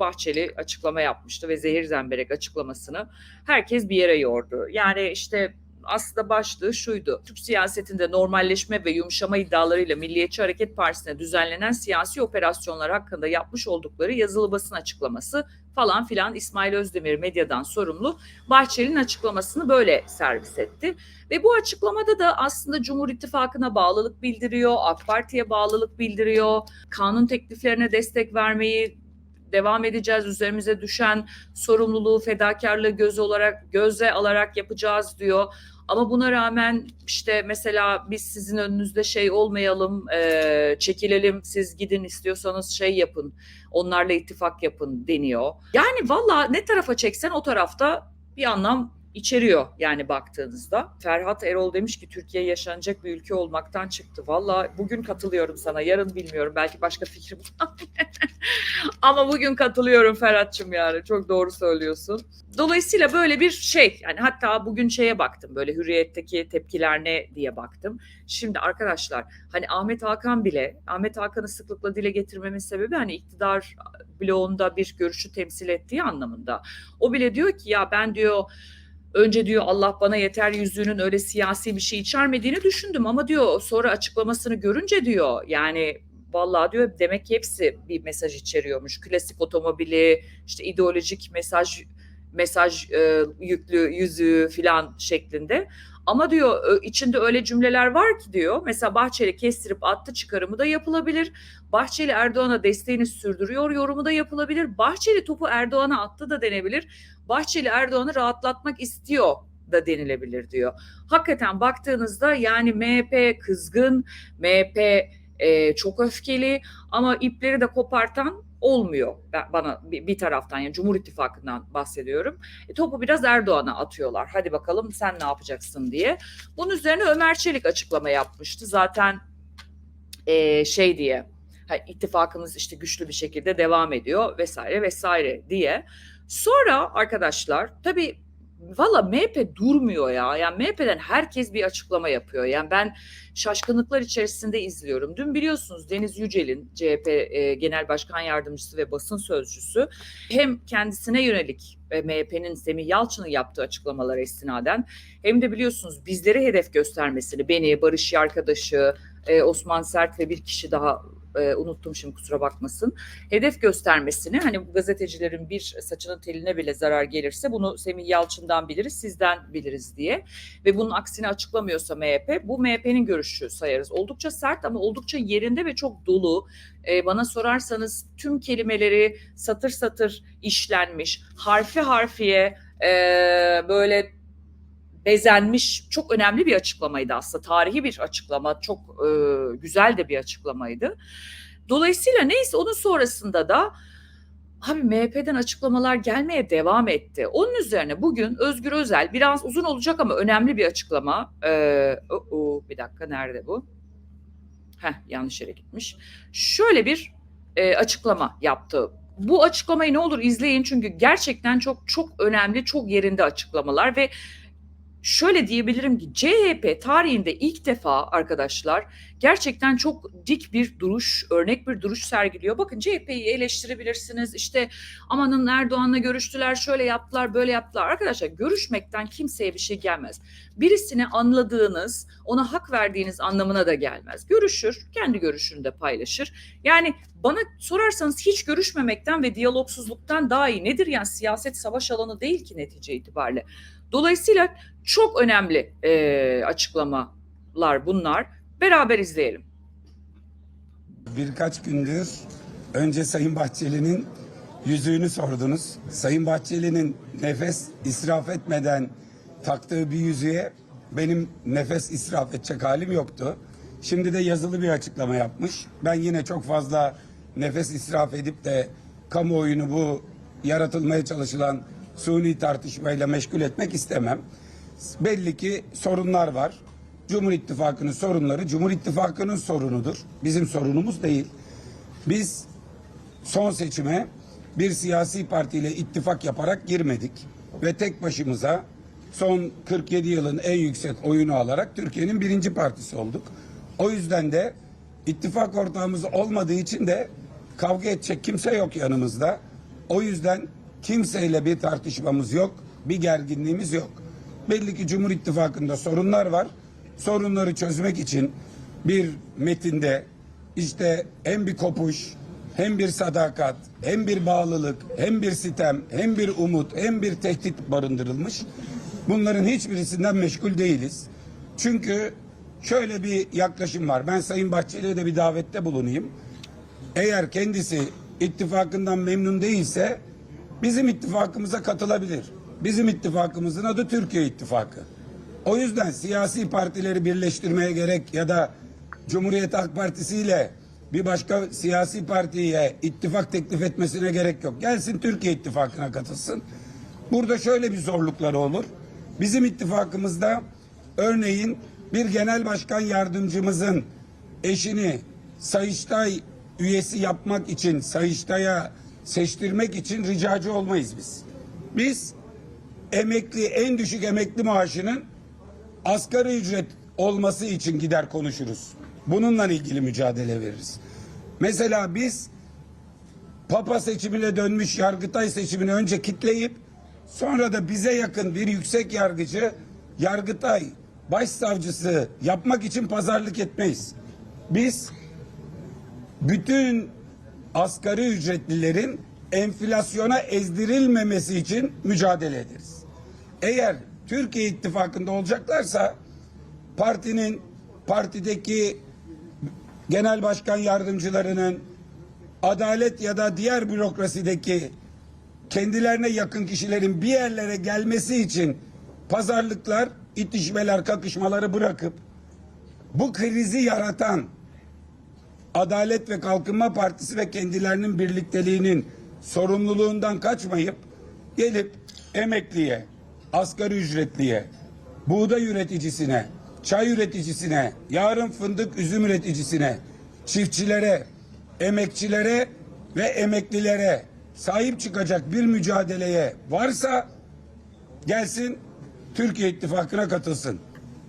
Bahçeli açıklama yapmıştı ve zehir zemberek açıklamasını herkes bir yere yordu. Yani işte aslında başlığı şuydu. Türk siyasetinde normalleşme ve yumuşama iddialarıyla Milliyetçi Hareket Partisi'ne düzenlenen siyasi operasyonlar hakkında yapmış oldukları yazılı basın açıklaması falan filan İsmail Özdemir medyadan sorumlu Bahçeli'nin açıklamasını böyle servis etti. Ve bu açıklamada da aslında Cumhur İttifakı'na bağlılık bildiriyor, AK Parti'ye bağlılık bildiriyor, kanun tekliflerine destek vermeyi devam edeceğiz. Üzerimize düşen sorumluluğu, fedakarlığı göz olarak göze alarak yapacağız diyor. Ama buna rağmen işte mesela biz sizin önünüzde şey olmayalım, e, çekilelim, siz gidin istiyorsanız şey yapın, onlarla ittifak yapın deniyor. Yani valla ne tarafa çeksen o tarafta bir anlam içeriyor yani baktığınızda. Ferhat Erol demiş ki Türkiye yaşanacak bir ülke olmaktan çıktı. Valla bugün katılıyorum sana, yarın bilmiyorum. Belki başka fikrim Ama bugün katılıyorum Ferhat'cığım yani. Çok doğru söylüyorsun. Dolayısıyla böyle bir şey yani hatta bugün şeye baktım böyle hürriyetteki tepkiler ne diye baktım. Şimdi arkadaşlar hani Ahmet Hakan bile Ahmet Hakan'ı sıklıkla dile getirmemin sebebi hani iktidar bloğunda bir görüşü temsil ettiği anlamında. O bile diyor ki ya ben diyor önce diyor Allah bana yeter yüzüğünün öyle siyasi bir şey içermediğini düşündüm ama diyor sonra açıklamasını görünce diyor yani vallahi diyor demek ki hepsi bir mesaj içeriyormuş. Klasik otomobili, işte ideolojik mesaj mesaj e, yüklü yüzüğü filan şeklinde. Ama diyor içinde öyle cümleler var ki diyor. Mesela Bahçeli kestirip attı çıkarımı da yapılabilir. Bahçeli Erdoğan'a desteğini sürdürüyor yorumu da yapılabilir. Bahçeli topu Erdoğan'a attı da denebilir. Bahçeli Erdoğan'ı rahatlatmak istiyor da denilebilir diyor. Hakikaten baktığınızda yani MHP kızgın, MHP e, çok öfkeli ama ipleri de kopartan olmuyor bana bir, taraftan yani Cumhur İttifakı'ndan bahsediyorum. E, topu biraz Erdoğan'a atıyorlar. Hadi bakalım sen ne yapacaksın diye. Bunun üzerine Ömer Çelik açıklama yapmıştı. Zaten e, şey diye ha, ittifakımız işte güçlü bir şekilde devam ediyor vesaire vesaire diye. Sonra arkadaşlar tabii Valla MHP durmuyor ya. Yani MHP'den herkes bir açıklama yapıyor. Yani ben şaşkınlıklar içerisinde izliyorum. Dün biliyorsunuz Deniz Yücel'in CHP e, Genel Başkan Yardımcısı ve basın sözcüsü hem kendisine yönelik e, MHP'nin Semih Yalçın'ın yaptığı açıklamalara istinaden hem de biliyorsunuz bizleri hedef göstermesini beni, Barış arkadaşı, e, Osman Sert ve bir kişi daha e, unuttum şimdi kusura bakmasın. Hedef göstermesini hani bu gazetecilerin bir saçının teline bile zarar gelirse bunu Semih Yalçın'dan biliriz, sizden biliriz diye. Ve bunun aksini açıklamıyorsa MHP bu MHP'nin görüşü sayarız. Oldukça sert ama oldukça yerinde ve çok dolu. E, bana sorarsanız tüm kelimeleri satır satır işlenmiş, harfi harfiye e, böyle bezenmiş çok önemli bir açıklamaydı aslında. Tarihi bir açıklama, çok e, güzel de bir açıklamaydı. Dolayısıyla neyse onun sonrasında da abi MHP'den açıklamalar gelmeye devam etti. Onun üzerine bugün Özgür Özel biraz uzun olacak ama önemli bir açıklama. Ee, o, o, bir dakika nerede bu? Heh, yanlış yere gitmiş. Şöyle bir e, açıklama yaptı bu açıklamayı ne olur izleyin çünkü gerçekten çok çok önemli, çok yerinde açıklamalar ve şöyle diyebilirim ki CHP tarihinde ilk defa arkadaşlar gerçekten çok dik bir duruş, örnek bir duruş sergiliyor. Bakın CHP'yi eleştirebilirsiniz. İşte amanın Erdoğan'la görüştüler, şöyle yaptılar, böyle yaptılar. Arkadaşlar görüşmekten kimseye bir şey gelmez. Birisini anladığınız, ona hak verdiğiniz anlamına da gelmez. Görüşür, kendi görüşünü de paylaşır. Yani bana sorarsanız hiç görüşmemekten ve diyalogsuzluktan daha iyi nedir? Yani siyaset savaş alanı değil ki netice itibariyle. Dolayısıyla çok önemli e, açıklamalar bunlar. Beraber izleyelim. Birkaç gündür önce Sayın Bahçeli'nin yüzüğünü sordunuz. Sayın Bahçeli'nin nefes israf etmeden taktığı bir yüzüğe benim nefes israf edecek halim yoktu. Şimdi de yazılı bir açıklama yapmış. Ben yine çok fazla nefes israf edip de kamuoyunu bu yaratılmaya çalışılan suni tartışmayla meşgul etmek istemem. Belli ki sorunlar var. Cumhur İttifakı'nın sorunları Cumhur İttifakı'nın sorunudur. Bizim sorunumuz değil. Biz son seçime bir siyasi partiyle ittifak yaparak girmedik ve tek başımıza son 47 yılın en yüksek oyunu alarak Türkiye'nin birinci partisi olduk. O yüzden de ittifak ortağımız olmadığı için de kavga edecek kimse yok yanımızda. O yüzden kimseyle bir tartışmamız yok, bir gerginliğimiz yok. Belli ki Cumhur İttifakı'nda sorunlar var. Sorunları çözmek için bir metinde işte hem bir kopuş, hem bir sadakat, hem bir bağlılık, hem bir sitem, hem bir umut, hem bir tehdit barındırılmış. Bunların hiçbirisinden meşgul değiliz. Çünkü şöyle bir yaklaşım var. Ben Sayın Bahçeli'ye de bir davette bulunayım. Eğer kendisi ittifakından memnun değilse bizim ittifakımıza katılabilir. Bizim ittifakımızın adı Türkiye İttifakı. O yüzden siyasi partileri birleştirmeye gerek ya da Cumhuriyet Halk Partisi ile bir başka siyasi partiye ittifak teklif etmesine gerek yok. Gelsin Türkiye İttifakı'na katılsın. Burada şöyle bir zorlukları olur. Bizim ittifakımızda örneğin bir genel başkan yardımcımızın eşini Sayıştay üyesi yapmak için Sayıştay'a seçtirmek için ricacı olmayız biz. Biz emekli en düşük emekli maaşının asgari ücret olması için gider konuşuruz. Bununla ilgili mücadele veririz. Mesela biz Papa seçimine dönmüş Yargıtay seçimini önce kitleyip sonra da bize yakın bir yüksek yargıcı Yargıtay başsavcısı yapmak için pazarlık etmeyiz. Biz bütün asgari ücretlilerin enflasyona ezdirilmemesi için mücadele ederiz. Eğer Türkiye ittifakında olacaklarsa partinin partideki genel başkan yardımcılarının adalet ya da diğer bürokrasideki kendilerine yakın kişilerin bir yerlere gelmesi için pazarlıklar, itişmeler, kakışmaları bırakıp bu krizi yaratan Adalet ve Kalkınma Partisi ve kendilerinin birlikteliğinin sorumluluğundan kaçmayıp gelip emekliye, asgari ücretliye, buğday üreticisine, çay üreticisine, yarın fındık üzüm üreticisine, çiftçilere, emekçilere ve emeklilere sahip çıkacak bir mücadeleye varsa gelsin Türkiye İttifakı'na katılsın.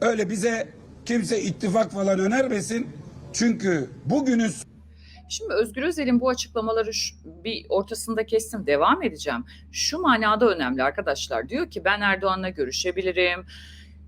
Öyle bize kimse ittifak falan önermesin. Çünkü bugünün Şimdi Özgür Özel'in bu açıklamaları şu- bir ortasında kestim devam edeceğim. Şu manada önemli arkadaşlar. Diyor ki ben Erdoğan'la görüşebilirim.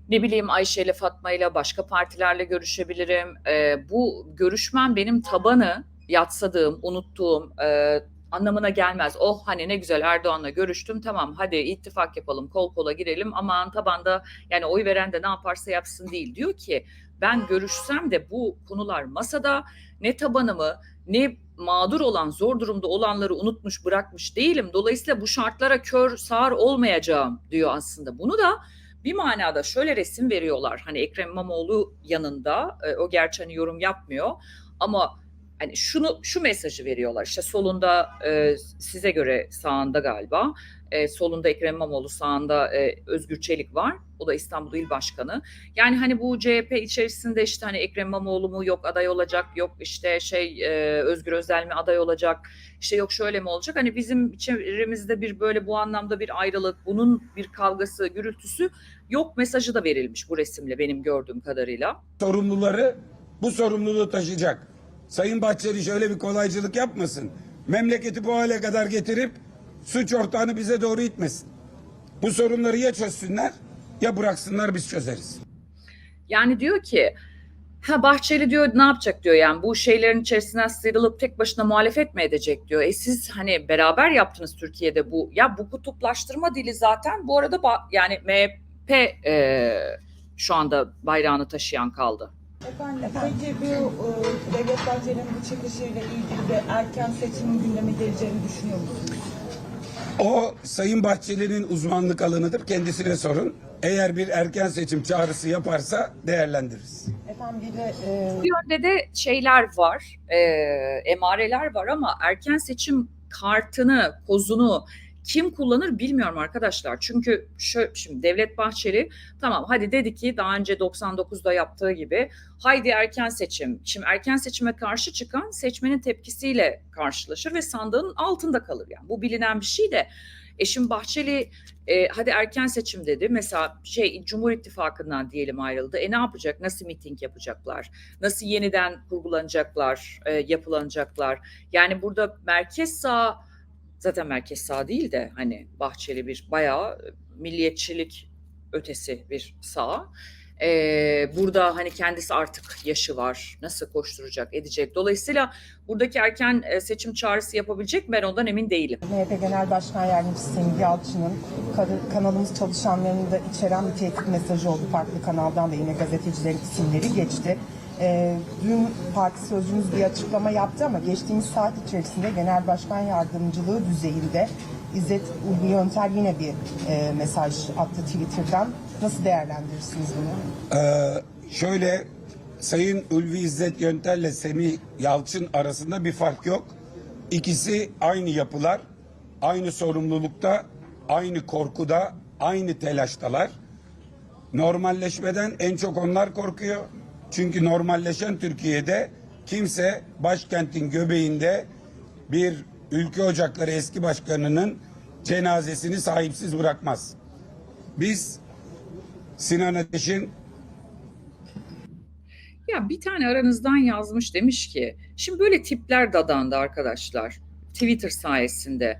Ne bileyim Ayşe ile Fatma ile başka partilerle görüşebilirim. Ee, bu görüşmem benim tabanı yatsadığım, unuttuğum e, anlamına gelmez. Oh hani ne güzel Erdoğan'la görüştüm tamam hadi ittifak yapalım kol kola girelim aman tabanda yani oy veren de ne yaparsa yapsın değil. Diyor ki ben görüşsem de bu konular masada ne tabanımı ne mağdur olan, zor durumda olanları unutmuş, bırakmış değilim. Dolayısıyla bu şartlara kör, sağır olmayacağım diyor aslında. Bunu da bir manada şöyle resim veriyorlar. Hani Ekrem İmamoğlu yanında, e, o gerçi hani yorum yapmıyor ama hani şunu şu mesajı veriyorlar. İşte solunda e, size göre sağında galiba. E, solunda Ekrem İmamoğlu, sağında e, Özgür Çelik var. O da İstanbul İl Başkanı. Yani hani bu CHP içerisinde işte hani Ekrem İmamoğlu mu yok aday olacak, yok işte şey e, Özgür Özel mi aday olacak, işte yok şöyle mi olacak? Hani bizim içerimizde bir böyle bu anlamda bir ayrılık, bunun bir kavgası, gürültüsü yok mesajı da verilmiş bu resimle benim gördüğüm kadarıyla. sorumluları bu sorumluluğu taşıyacak. Sayın Bahçeli şöyle bir kolaycılık yapmasın. Memleketi bu hale kadar getirip suç ortağını bize doğru itmesin. Bu sorunları ya çözsünler ya bıraksınlar biz çözeriz. Yani diyor ki ha Bahçeli diyor ne yapacak diyor yani bu şeylerin içerisinden sıyrılıp tek başına muhalefet mi edecek diyor. E siz hani beraber yaptınız Türkiye'de bu ya bu kutuplaştırma dili zaten bu arada ba- yani MHP e, şu anda bayrağını taşıyan kaldı. Efendim, peki bu e, Devlet Bahçeli'nin bu çıkışıyla ilgili de erken seçimin gündeme geleceğini düşünüyor musunuz? O Sayın Bahçeli'nin uzmanlık alanıdır. Kendisine sorun. Eğer bir erken seçim çağrısı yaparsa değerlendiririz. Efendim bir de e, Bu yönde de şeyler var, e, emareler var ama erken seçim kartını, kozunu kim kullanır bilmiyorum arkadaşlar. Çünkü şu, şimdi Devlet Bahçeli tamam hadi dedi ki daha önce 99'da yaptığı gibi haydi erken seçim. Şimdi erken seçime karşı çıkan seçmenin tepkisiyle karşılaşır ve sandığın altında kalır. Yani bu bilinen bir şey de Eşim Bahçeli e, hadi erken seçim dedi. Mesela şey Cumhur İttifakı'ndan diyelim ayrıldı. E ne yapacak? Nasıl miting yapacaklar? Nasıl yeniden kurgulanacaklar, e, yapılanacaklar? Yani burada merkez sağ zaten merkez sağ değil de hani Bahçeli bir bayağı milliyetçilik ötesi bir sağ. Ee, burada hani kendisi artık yaşı var. Nasıl koşturacak, edecek. Dolayısıyla buradaki erken e, seçim çağrısı yapabilecek? Ben ondan emin değilim. MHP Genel Başkan Yardımcısı Semih Yalçın'ın kanalımız çalışanlarını da içeren bir tehdit mesajı oldu. Farklı kanaldan da yine gazetecilerin isimleri geçti. Ee, dün parti sözcümüz bir açıklama yaptı ama geçtiğimiz saat içerisinde Genel Başkan Yardımcılığı düzeyinde İzzet Ulvi Yönter yine bir e, mesaj attı Twitter'dan. Nasıl değerlendirirsiniz bunu? Ee, şöyle Sayın Ulvi İzzet Yöntel'le Semih Yalçın arasında bir fark yok. İkisi aynı yapılar, aynı sorumlulukta, aynı korkuda, aynı telaştalar. Normalleşmeden en çok onlar korkuyor. Çünkü normalleşen Türkiye'de kimse başkentin göbeğinde bir ülke ocakları eski başkanının cenazesini sahipsiz bırakmaz. Biz Sinan Ateş'in Ya bir tane aranızdan yazmış demiş ki şimdi böyle tipler dadandı arkadaşlar Twitter sayesinde.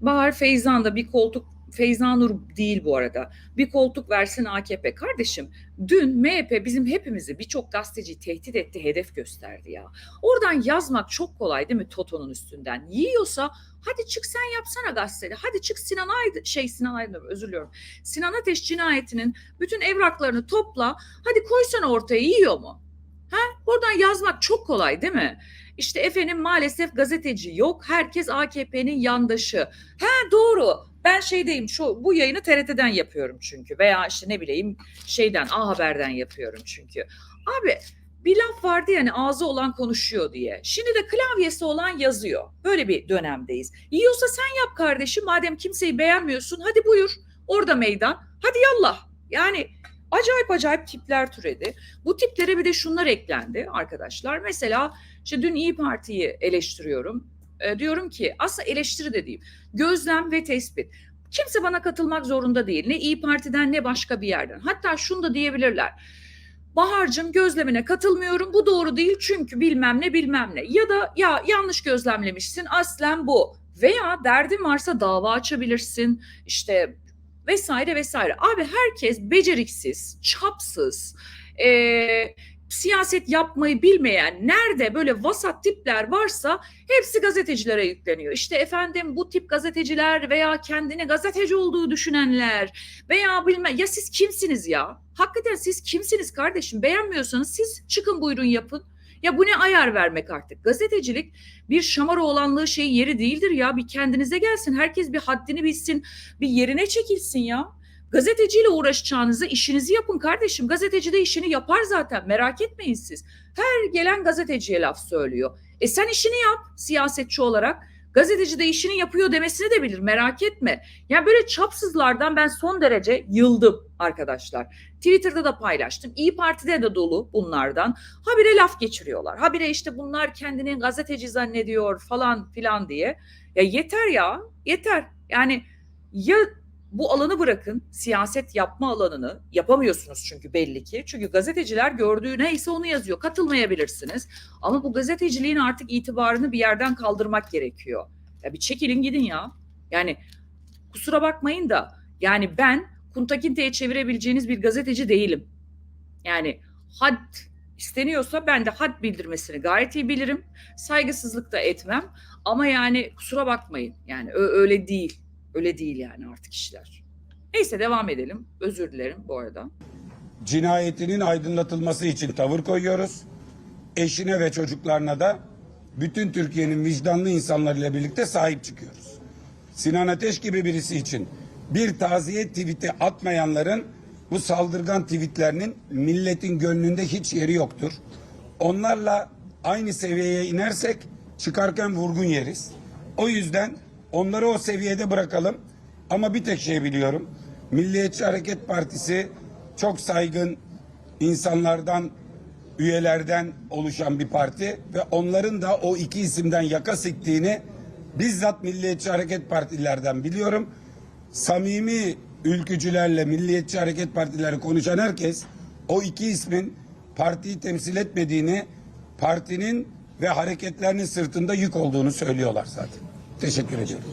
Bahar Feyzan da bir koltuk Feyzan Nur değil bu arada. Bir koltuk versin AKP. Kardeşim dün MHP bizim hepimizi birçok gazeteciyi tehdit etti, hedef gösterdi ya. Oradan yazmak çok kolay değil mi Toto'nun üstünden? Yiyorsa hadi çık sen yapsana gazetede. Hadi çık Sinan Aydın, şey Sinan Aydın özür diliyorum. Sinan Ateş cinayetinin bütün evraklarını topla. Hadi koysana ortaya yiyor mu? Ha? Oradan yazmak çok kolay değil mi? İşte efendim maalesef gazeteci yok. Herkes AKP'nin yandaşı. Ha doğru. Ben şeydeyim şu bu yayını TRT'den yapıyorum çünkü veya işte ne bileyim şeyden A Haber'den yapıyorum çünkü. Abi bir laf vardı yani ağzı olan konuşuyor diye. Şimdi de klavyesi olan yazıyor. Böyle bir dönemdeyiz. Yiyorsa sen yap kardeşim. Madem kimseyi beğenmiyorsun hadi buyur. Orada meydan. Hadi yallah. Yani acayip acayip tipler türedi. Bu tiplere bir de şunlar eklendi arkadaşlar. Mesela işte dün İyi Parti'yi eleştiriyorum. E, diyorum ki aslında eleştiri de. Gözlem ve tespit. Kimse bana katılmak zorunda değil. Ne İyi Parti'den ne başka bir yerden. Hatta şunu da diyebilirler. Bahar'cığım gözlemine katılmıyorum. Bu doğru değil çünkü bilmem ne bilmem ne. Ya da ya yanlış gözlemlemişsin aslen bu. Veya derdin varsa dava açabilirsin. İşte vesaire vesaire. Abi herkes beceriksiz, çapsız, eee, siyaset yapmayı bilmeyen, nerede böyle vasat tipler varsa hepsi gazetecilere yükleniyor. İşte efendim bu tip gazeteciler veya kendini gazeteci olduğu düşünenler veya bilme ya siz kimsiniz ya? Hakikaten siz kimsiniz kardeşim? Beğenmiyorsanız siz çıkın buyurun yapın. Ya bu ne ayar vermek artık? Gazetecilik bir şamara olanlığı şey yeri değildir ya. Bir kendinize gelsin. Herkes bir haddini bilsin. Bir yerine çekilsin ya. Gazeteciyle uğraşacağınızı işinizi yapın kardeşim. Gazeteci de işini yapar zaten. Merak etmeyin siz. Her gelen gazeteciye laf söylüyor. E sen işini yap siyasetçi olarak. Gazeteci de işini yapıyor demesini de bilir. Merak etme. Ya böyle çapsızlardan ben son derece yıldım arkadaşlar. Twitter'da da paylaştım. İyi Parti'de de dolu bunlardan. Habire laf geçiriyorlar. Habire işte bunlar kendini gazeteci zannediyor falan filan diye. Ya yeter ya. Yeter. Yani ya bu alanı bırakın, siyaset yapma alanını yapamıyorsunuz çünkü belli ki. Çünkü gazeteciler gördüğü neyse onu yazıyor. Katılmayabilirsiniz. Ama bu gazeteciliğin artık itibarını bir yerden kaldırmak gerekiyor. Ya bir çekilin gidin ya. Yani kusura bakmayın da yani ben Kuntakinteye çevirebileceğiniz bir gazeteci değilim. Yani had isteniyorsa ben de had bildirmesini gayet iyi bilirim. Saygısızlık da etmem. Ama yani kusura bakmayın. Yani öyle değil. Öyle değil yani artık işler. Neyse devam edelim. Özür dilerim bu arada. cinayetinin aydınlatılması için tavır koyuyoruz. Eşine ve çocuklarına da bütün Türkiye'nin vicdanlı insanlarıyla birlikte sahip çıkıyoruz. Sinan Ateş gibi birisi için bir taziye tweet'i atmayanların bu saldırgan tweetlerinin milletin gönlünde hiç yeri yoktur. Onlarla aynı seviyeye inersek çıkarken vurgun yeriz. O yüzden onları o seviyede bırakalım. Ama bir tek şey biliyorum. Milliyetçi Hareket Partisi çok saygın insanlardan, üyelerden oluşan bir parti ve onların da o iki isimden yaka siktiğini bizzat Milliyetçi Hareket Partililerden biliyorum. Samimi ülkücülerle Milliyetçi Hareket Partileri konuşan herkes o iki ismin partiyi temsil etmediğini, partinin ve hareketlerinin sırtında yük olduğunu söylüyorlar zaten. Teşekkür ediyorum.